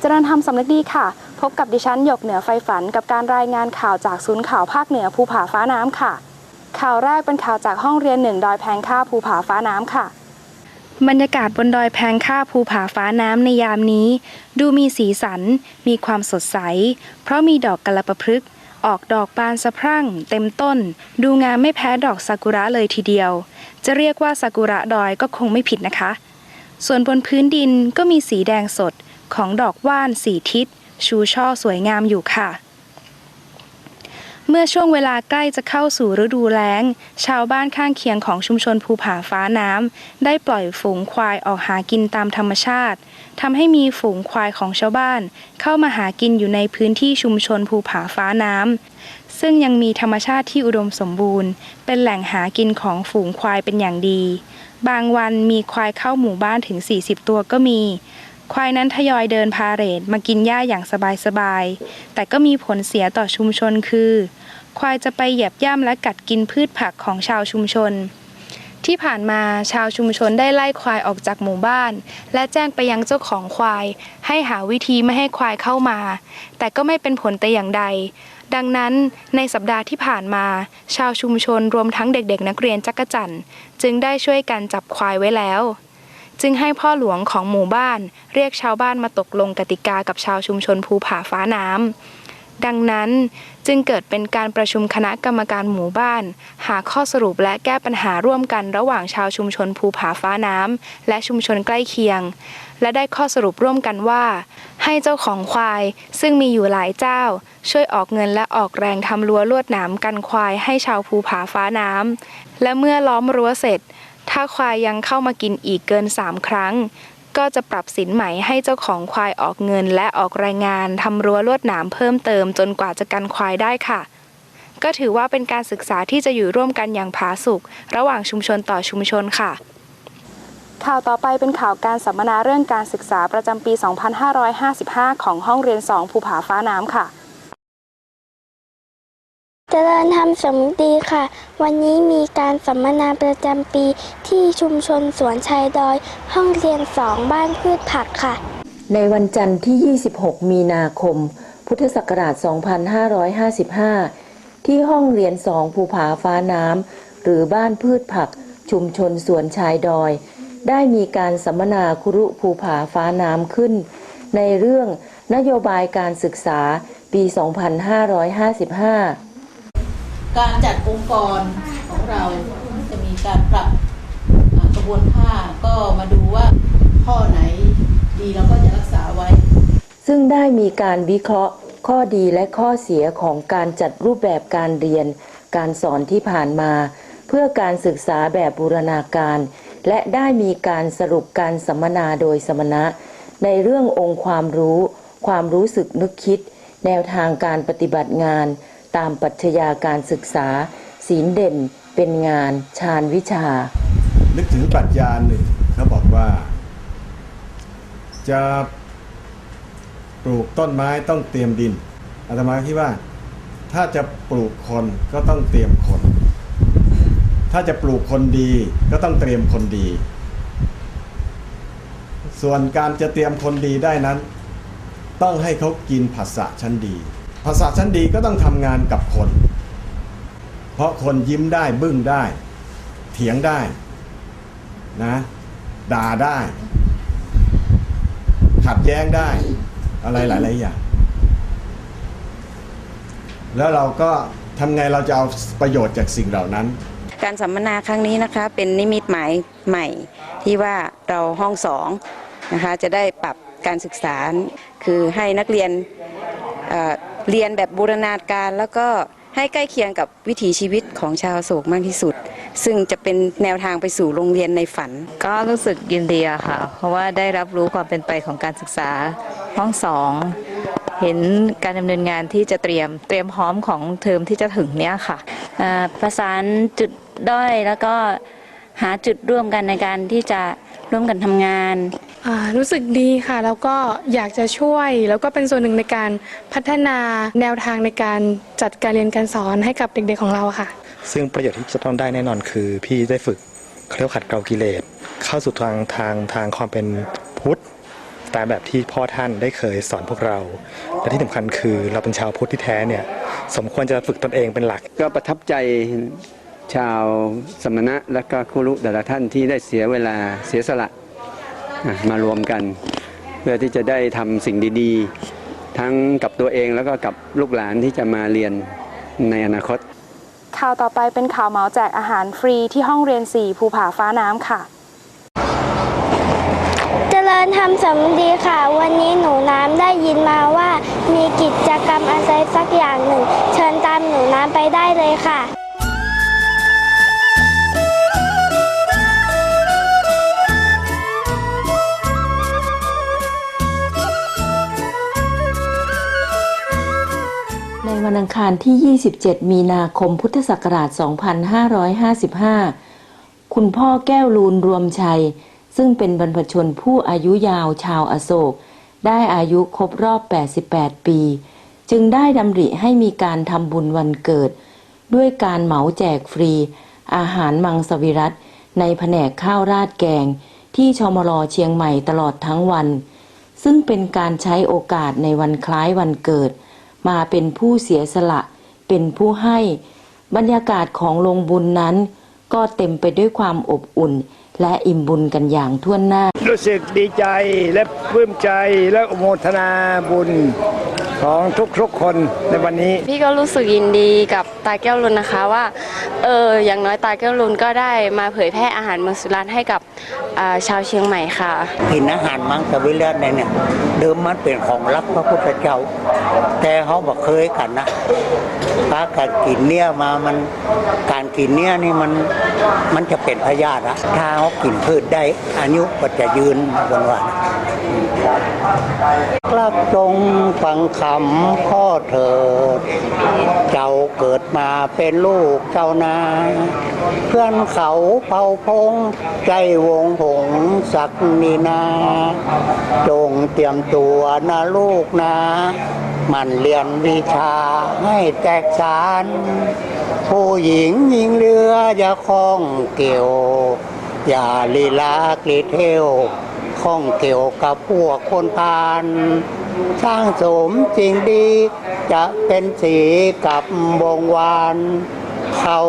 เจริญธรรมสำนึกดีค่ะ พบกับดิฉันหยกเหนือไฟฝันกับการรายงานข่าวจากศูนย์ข่าวภาคเหนือภูผาฟ้าน้ำค่ะ ข่าวแรกเป็นข่าวจากห้องเรียนหนึ่งดอยแพงค่าภูผาฟ้าน้ำค่ะ บรรยากาศบนดอยแพงค่าภูผาฟ้าน้ำในยามนี้ ดูมีสีสัน มีความสดใส เพราะมีดอกกระประพฤกษ์ออกดอกบานสะพรั่ง เต็มต้น ดูงามไม่แพ้ดอกซากุระเลยทีเดียว จะเรียกว่าซากุระดอยก็คงไม่ผิดนะคะ ส่วนบนพื้นดินก็มีสีแดงสด ของดอกว่านสีทิศ ชูช่อสวยงามอยู่ค่ะ เมื่อช่วงเวลาใกล้จะเข้าสู่ฤดูแล้ง ชาวบ้านข้างเคียงของชุมชนภูผาฟ้าน้ำได้ปล่อยฝูงควายออกหากินตามธรรมชาติทำให้มีฝูงควายของชาวบ้าน เข้ามาหากินอยู่ในพื้นที่ชุมชนภูผาฟ้าน้ำซึ่งยังมีธรรมชาติที่อุดมสมบูรณ์ เป็นแหล่งหากินของฝูงควายเป็นอย่างดีบางวันมีควายเข้าหมู่บ้านถึง 40 ตัวก็มี ควายนั้นทยอยเดินพาเหรดมากินหญ้าอย่างสบายๆ แต่ก็มีผลเสียต่อชุมชนคือ ควายจะไปเหยียบย่ำและกัดกินพืชผักของชาวชุมชน ที่ผ่านมาชาวชุมชนได้ไล่ควายออกจากหมู่บ้าน และแจ้งไปยังเจ้าของควาย ให้หาวิธีไม่ให้ควายเข้ามา แต่ก็ไม่เป็นผลแต่อย่างใด ดังนั้นในสัปดาห์ที่ผ่านมา ชาวชุมชนรวมทั้งเด็กๆ นักเรียนจักรจันจึงได้ช่วยกันจับควายไว้แล้ว จึงให้พ่อหลวงของหมู่บ้าน เรียกชาวบ้านมาตกลงกติกากับชาวชุมชนภูผาฟ้าน้ำดังนั้นจึงเกิดเป็นการประชุมคณะกรรมการหมู่บ้าน หาข้อสรุปและแก้ปัญหาร่วมกันระหว่างชาวชุมชนภูผาฟ้าน้ำและชุมชนใกล้เคียง และได้ข้อสรุปร่วมกันว่า ให้เจ้าของควายซึ่งมีอยู่หลายเจ้า ช่วยออกเงินและออกแรงทำรั้วลวดหนามกันควายให้ชาวภูผาฟ้าน้ำและเมื่อล้อมรั้วเสร็จ ถ้าควายยังเข้ามากินอีกเกิน 3 ครั้ง ก็จะปรับสินใหม่ให้เจ้าของควายออกเงินและออกรายงานทำรั้วลวดหนามเพิ่มเติมจนกว่าจะกันควายได้ค่ะ ก็ถือว่าเป็นการศึกษาที่จะอยู่ร่วมกันอย่างผาสุกระหว่างชุมชนต่อชุมชนค่ะข่าวต่อไปเป็นข่าวการสัมมนาเรื่องการศึกษาประจำปี 2555 ของห้องเรียน 2 ภูผาฟ้าน้ำค่ะ จริญธรรมสมดีค่ะ วันนี้มีการสัมมนาประจำปีที่ชุมชนสวนชายดอย ห้องเรียนสองบ้านพืชผักค่ะ ในวันจันทร์ที่ 26 มีนาคม พุทธศักราช 2555 ที่ห้องเรียนสองภูผาฟ้าน้ำ หรือบ้านพืชผัก ชุมชนสวนชายดอย ได้มีการสัมมนาคุรุภูผาฟ้าน้ำขึ้น ในเรื่องนโยบายการศึกษาปี 2555 การจัดองค์กรของเราจะมีการปรับกระบวนท่าก็มาดูว่าข้อไหนดีเราก็จะรักษาไว้ ซึ่งได้มีการวิเคราะห์ข้อดีและข้อเสียของการจัดรูปแบบการเรียน การสอนที่ผ่านมา เพื่อการศึกษาแบบบูรณาการ และได้มีการสรุปการสัมมนาโดยสมณะ ในเรื่ององค์ความรู้ ความรู้สึกนึกคิด แนวทางการปฏิบัติงาน ตามปรัชญาการศึกษา ศีลเด่นเป็นงานชาญวิชา นึกถึงปรัชญาหนึ่งเขาบอกว่า จะปลูกต้นไม้ต้องเตรียมดินอาตมาคิดว่า ถ้าจะปลูกคนก็ต้องเตรียมคน ถ้าจะปลูกคนดีก็ต้องเตรียมคนดี ส่วนการจะเตรียมคนดีได้นั้น ต้องให้เขากินภาษาชั้นดี ภาษาชั้นดีก็ต้องทำงานกับคน เพราะคนยิ้มได้บึ้งได้ เถียงได้นะด่าได้ ขัดแย้งได้ อะไรหลายๆอย่างแล้วเราก็ทำไงเราจะเอาประโยชน์จากสิ่งเหล่านั้น การสัมมนาครั้งนี้นะคะเป็นนิมิตหมายใหม่ที่ว่าเราห้องสองนะคะจะได้ปรับการศึกษาคือให้นักเรียน เรียนแบบบูรณาการแล้วก็ให้ใกล้เคียงกับวิถีชีวิตของชาวโศกมากที่สุด ซึ่งจะเป็นแนวทางไปสู่โรงเรียนในฝัน ก็รู้สึกยินดีอะค่ะ เพราะว่าได้รับรู้ความเป็นไปของการศึกษาห้องสองเห็นการดำเนินงานที่จะเตรียมเตรียมพร้อมของเทอมที่จะถึงเนี้ยค่ะอ่าประสานจุดด้อยแล้วก็หาจุดร่วมกันในการที่จะร่วมกันทำงาน อ่ารู้สึกดีค่ะ แล้วก็อยากจะช่วย แล้วก็เป็นส่วนหนึ่งในการพัฒนาแนวทางในการจัดการเรียนการสอนให้กับเด็กๆของเราค่ะ ซึ่งประโยชน์ที่จะต้องได้แน่นอนคือ พี่ได้ฝึกเขาเรียกว่าขัดเกลากิเลสเข้าสู่ทางทางทางความเป็นพุทธตามแบบที่พ่อท่านได้เคยสอนพวกเรา และที่สำคัญคือเราเป็นชาวพุทธที่แท้เนี่ยสมควรจะฝึกตนเองเป็นหลัก ก็ประทับใจชาวสมณะและก็ครูรุแต่ละท่านที่ได้เสียเวลาเสียสละอะ มารวมกัน เพื่อที่จะได้ทำสิ่งดีๆ ทั้งกับตัวเองแล้วก็กับลูกหลานที่จะมาเรียนในอนาคต ข่าวต่อไปเป็นข่าวเหมาแจกอาหารฟรีที่ห้องเรียน 4 ภูผาฟ้าน้ำค่ะ เจริญธรรมสำดีค่ะ วันนี้หนูน้ำได้ยินมาว่า มีกิจกรรมอะไรสักอย่างหนึ่ง เชิญตามหนูน้ำไปได้เลยค่ะ วันอังคารที่ 27 มีนาคมพุทธศักราช 2555 คุณพ่อแก้วลูนรวมชัย ซึ่งเป็นบรรพชนผู้อายุยาวชาวอโศก ได้อายุครบรอบ 88 ปี จึงได้ดำริให้มีการทำบุญวันเกิด ด้วยการเหมาแจกฟรี อาหารมังสวิรัตในแผนกข้าวราดแกง ที่ชมรเชียงใหม่ตลอดทั้งวัน ซึ่งเป็นการใช้โอกาสในวันคล้ายวันเกิด มาเป็นผู้เสียสละ เป็นผู้ให้ บรรยากาศของโรงบุญนั้น ก็เต็มไปด้วยความอบอุ่น และอิ่มบุญกันอย่างท่วนหน้า รู้สึกดีใจและปลื้มใจและอโมทนาบุญ ของทุกๆคนในวันนี้ พี่ก็รู้สึกยินดีกับตาแก้วลุนนะคะว่าเอออย่างน้อยตาแก้วลุนก็ได้มาเผยแพร่อาหารเมืองสุราษฎร์ให้กับอ่าชาวเชียงใหม่ค่ะ กินอาหารมังสวิรัตเนี่ย เดิมมันเป็นของรักพระพุทธเจ้า แต่เขาบอกเคยกันนะพระการกินเนี่ยมามันการกินเนี่ยนี่มันมันจะเป็นพยาธิอะถ้าเขากินพืชได้อายุก็จะยืนวันวัน กลับจงฟังคำพ่อเถิด เจ้าเกิดมาเป็นลูกเจ้านาย เพื่อนเขาเป่าพง ใจวงหงสักนีนา จงเตรียมตัวนะลูกนะ มันเรียนวิชาให้แตกสารผู้หญิงยิงเรืออย่าคล้องเกี่ยว อย่าลีลากลีเทว ข้องเกี่ยวกับพวกคนพาลสร้างสมจริงดี จะเป็นสีกับวงวานเขา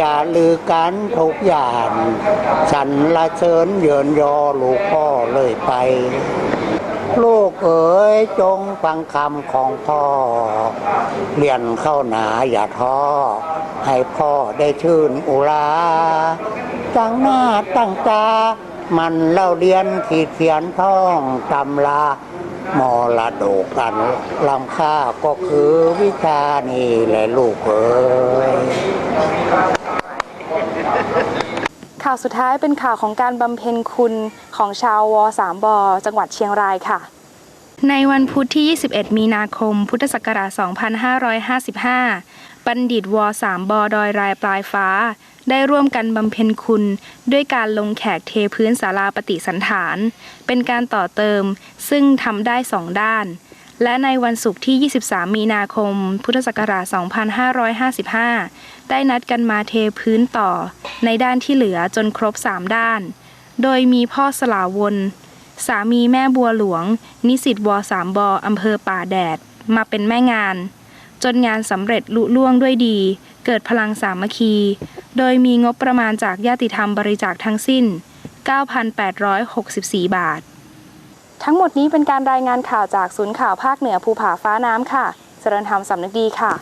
จะลือกันทุกอย่างสรรละเสริญเยินยอลูกพ่อเลยไป ลูกเอ๋ยจงฟังคำของพ่อ เรียนเข้าหนาอย่าท้อ ให้พ่อได้ชื่นอุราตั้งหน้าตั้งตา มันเล่าเรียนขีดเขียนท่องตำลามรดกกันลำค่าก็คือวิชานี่แหละลูกเอ๋ยข่าวสุดท้ายเป็นข่าวของการบำเพ็ญคุณของชาววสามบอจังหวัดเชียงรายค่ะ ในวันพุธที่ 21 มีนาคม พุทธศักราช 2555 บัณฑิตวสามบอดอยรายปลายฟ้า ได้ร่วมกันบำเพ็ญคุณ ด้วยการลงแขกเทพื้นศาลาปฏิสันฐาน เป็นการต่อเติม ซึ่งทำได้สองด้าน และในวันศุกร์ที่ 23 มีนาคม พุทธศักราช 2555 ได้นัดกันมาเทพื้นต่อ ในด้านที่เหลือจนครบ 3 ด้าน โดยมีพ่อสลาวนสามีแม่บัวหลวง นิสิตวสามบออำเภอป่าแดด มาเป็นแม่งาน จนงานสำเร็จลุล่วงด้วยดี เกิดพลังสามัคคี โดยมีงบประมาณจากญาติธรรมบริจาคทั้งสิ้น 9,864 บาท ทั้งหมดนี้เป็นการรายงานข่าวจากศูนย์ข่าวภาคเหนือภูผาฟ้าน้ำค่ะ เจริญธรรมสำนึกดีค่ะ